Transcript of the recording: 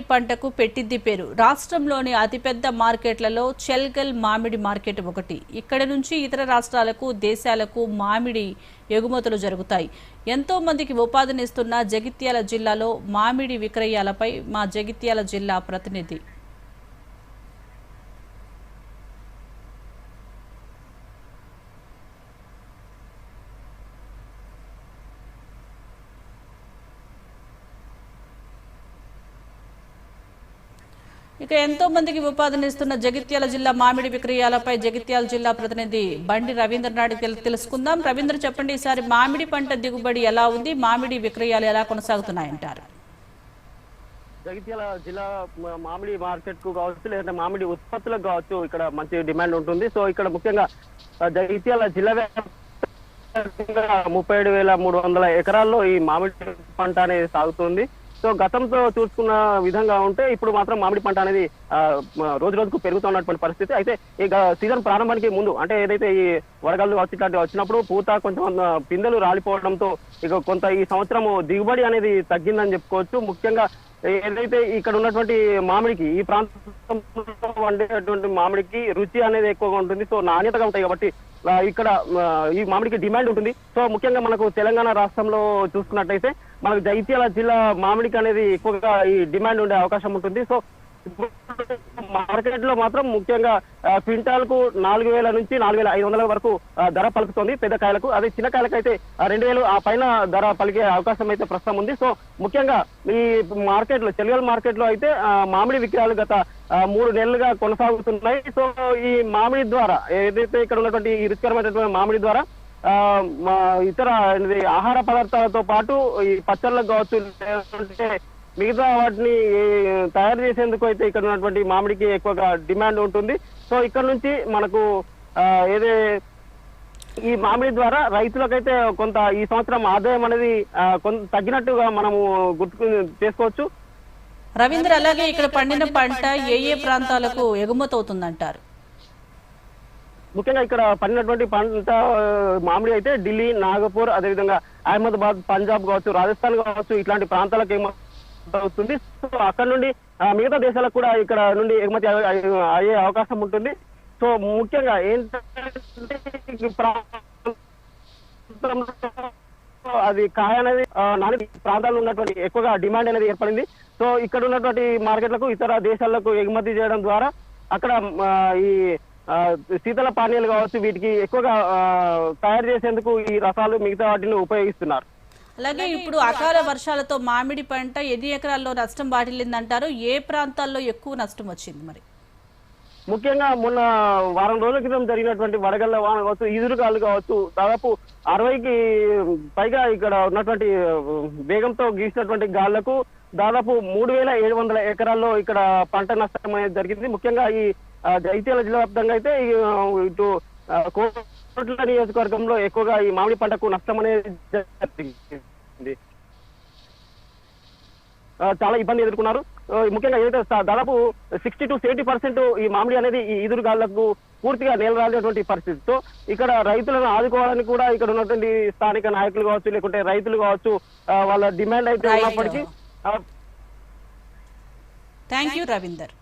పంటకు పెట్టిద్ది పేరు. రాష్ట్రంలోని అతిపెద్ద మార్కెట్లలో చెల్గల్ మామిడి మార్కెట్ ఒకటి. ఇక్కడ నుంచి ఇతర రాష్ట్రాలకు దేశాలకు మామిడి ఎగుమతులు జరుగుతాయి. ఎంతో మందికి ఉపాధినిస్తున్న జగిత్యాల జిల్లాలో మామిడి విక్రయాలపై మా జగిత్యాల జిల్లా ప్రతినిధి ఇక ఎంతో మందికి ఉపాధినిస్తున్న జగిత్యాల జిల్లా మామిడి విక్రయాలపై జగిత్యాల జిల్లా ప్రతినిధి బండి రవీంద్రనాథ్ తెలు- తెలుసుకుందాం. రవీంద్ర చెప్పండి ఈసారి మామిడి పంట దిగుబడి ఎలా ఉంది? మామిడి విక్రయాలు ఎలా కొనసాగుతున్నాయంటారు? జగిత్యాల జిల్లా మామిడి మార్కెట్కు కావచ్చు లేదంటే మామిడి ఉత్పత్తులకు కావచ్చు ఇక్కడ మంచి డిమాండ్ ఉంటుంది. సో ఇక్కడ ముఖ్యంగా జగిత్యాల జిల్లా వ్యాప్తంగా ముప్పై ఏడు వేల మూడు వందల ఎకరాల్లో ఈ మామిడి పంట అనేది సాగుతుంది. సో గతంతో చూసుకున్న విధంగా ఉంటే ఇప్పుడు మాత్రం మామిడి పంట అనేది రోజు రోజుకు పెరుగుతున్నటువంటి పరిస్థితి. అయితే ఈ సీజన్ ప్రారంభానికి ముందు అంటే ఏదైతే ఈ వడగళ్ళు వచ్చి ఇట్లాంటివి వచ్చినప్పుడు పూత కొంచెం పిందెలు రాలిపోవడంతో ఇక కొంత ఈ సంవత్సరం దిగుబడి అనేది తగ్గిందని చెప్పుకోవచ్చు. ముఖ్యంగా ఏదైతే ఇక్కడ ఉన్నటువంటి మామిడికి ఈ ప్రాంతంలో వండేటువంటి మామిడికి రుచి అనేది ఎక్కువగా ఉంటుంది. సో నాణ్యతగా ఉంటాయి కాబట్టి ఇక్కడ ఈ మామిడికి డిమాండ్ ఉంటుంది. సో ముఖ్యంగా మనకు తెలంగాణ రాష్ట్రంలో చూసుకున్నట్టయితే మనకు జైత్యాల జిల్లా మామిడికి అనేది ఎక్కువగా ఈ డిమాండ్ ఉండే అవకాశం ఉంటుంది. సో మార్కెట్లో మాత్రం ముఖ్యంగా క్వింటాల్కు నాలుగు వేల నుంచి నాలుగు వేల ఐదు వందల వరకు ధర పలుకుతుంది పెద్ద కాయలకు. అదే చిన్న కాయలకైతే రెండు వేలు ఆ పైన ధర పలికే అవకాశం అయితే ప్రస్తుతం ఉంది. సో ముఖ్యంగా ఈ మార్కెట్లో చెలిగల్ మార్కెట్లో అయితే మామిడి విక్రయాలు గత మూడు నెలలుగా కొనసాగుతున్నాయి. సో ఈ మామిడి ద్వారా ఏదైతే ఇక్కడ ఉన్నటువంటి ఈ రుచికరమైనటువంటి మామిడి ద్వారా ఆ, మా ఇతర ఆహార పదార్థాలతో పాటు ఈ పచ్చళ్ళకు కావచ్చు లేదంటే మిగతా వాటిని తయారు చేసేందుకు అయితే ఇక్కడ ఉన్నటువంటి మామిడికి ఎక్కువగా డిమాండ్ ఉంటుంది. సో ఇక్కడ నుంచి మనకు ఏదే ఈ మామిడి ద్వారా రైతులకైతే కొంత ఈ సంవత్సరం ఆదాయం అనేది కొంత తగ్గినట్టుగా మనము గుర్తు చేసుకోవచ్చు. రవీంద్ర అలాగే ఇక్కడ పండిన పంట ఏ ఏ ప్రాంతాలకు ఎగుమతి అవుతుందంటారు? ముఖ్యంగా ఇక్కడ పండినటువంటి పంట మామిడి అయితే ఢిల్లీ నాగపూర్ అదేవిధంగా అహ్మదాబాద్ పంజాబ్ కావచ్చు రాజస్థాన్ కావచ్చు ఇట్లాంటి ప్రాంతాలకు ఎగుమతి అవుతుంది. సో అక్కడ నుండి మిగతా దేశాలకు కూడా ఇక్కడ నుండి ఎగుమతి అయ్యే- అవకాశం ఉంటుంది. సో ముఖ్యంగా ఏంటంటే అది కాయ అనేది నాలుగు ప్రాంతాల్లో ఉన్నటువంటి ఎక్కువగా డిమాండ్ అనేది ఏర్పడింది. సో ఇక్కడ ఉన్నటువంటి మార్కెట్లకు ఇతర దేశాలకు ఎగుమతి చేయడం ద్వారా అక్కడ ఈ శీతల పానీయాలు కావచ్చు వీటికి ఎక్కువగా తయారు చేసేందుకు ఈ రసాలు మిగతా వాటిని ఉపయోగిస్తున్నారు. అలాగే ఇప్పుడు అకాల వర్షాలతో మామిడి పంట ఎన్ని ఎకరాల్లో నష్టం వాటిల్లిందంటారు? ఏ ప్రాంతాల్లో ఎక్కువ నష్టం వచ్చింది మరి? ముఖ్యంగా మొన్న వారం రోజుల క్రితం జరిగినటువంటి వడగళ్ళ వాన కావచ్చు ఈదురుగాలు కావచ్చు దాదాపు అరవైకి పైగా ఇక్కడ ఉన్నటువంటి వేగంతో గీసినటువంటి గాళ్ళకు దాదాపు మూడు వేల ఏడు వందల ఎకరాల్లో ఇక్కడ పంట నష్టం అనేది జరిగింది. ముఖ్యంగా ఈ జైత్యాల జిల్లా వ్యాప్తంగా అయితే ఇటు కోట్ల నియోజకవర్గంలో ఎక్కువగా ఈ మామిడి పంటకు నష్టం అనేది చాలా ఇబ్బంది ఎదుర్కొన్నారు. ముఖ్యంగా ఏదైతే దాదాపు సిక్స్టీ టు సెవెంటీ పర్సెంట్ ఈ మామిడి అనేది ఈ ఎదురుగాళ్ళకు పూర్తిగా నేలరాలేటువంటి పరిస్థితితో ఇక్కడ రైతులను ఆదుకోవాలని కూడా ఇక్కడ ఉన్నటువంటి స్థానిక నాయకులు కావచ్చు లేకుంటే రైతులు కావచ్చు వాళ్ళ డిమాండ్ అయితే. ఉన్నప్పటికీ థ్యాంక్ యూ రవీందర్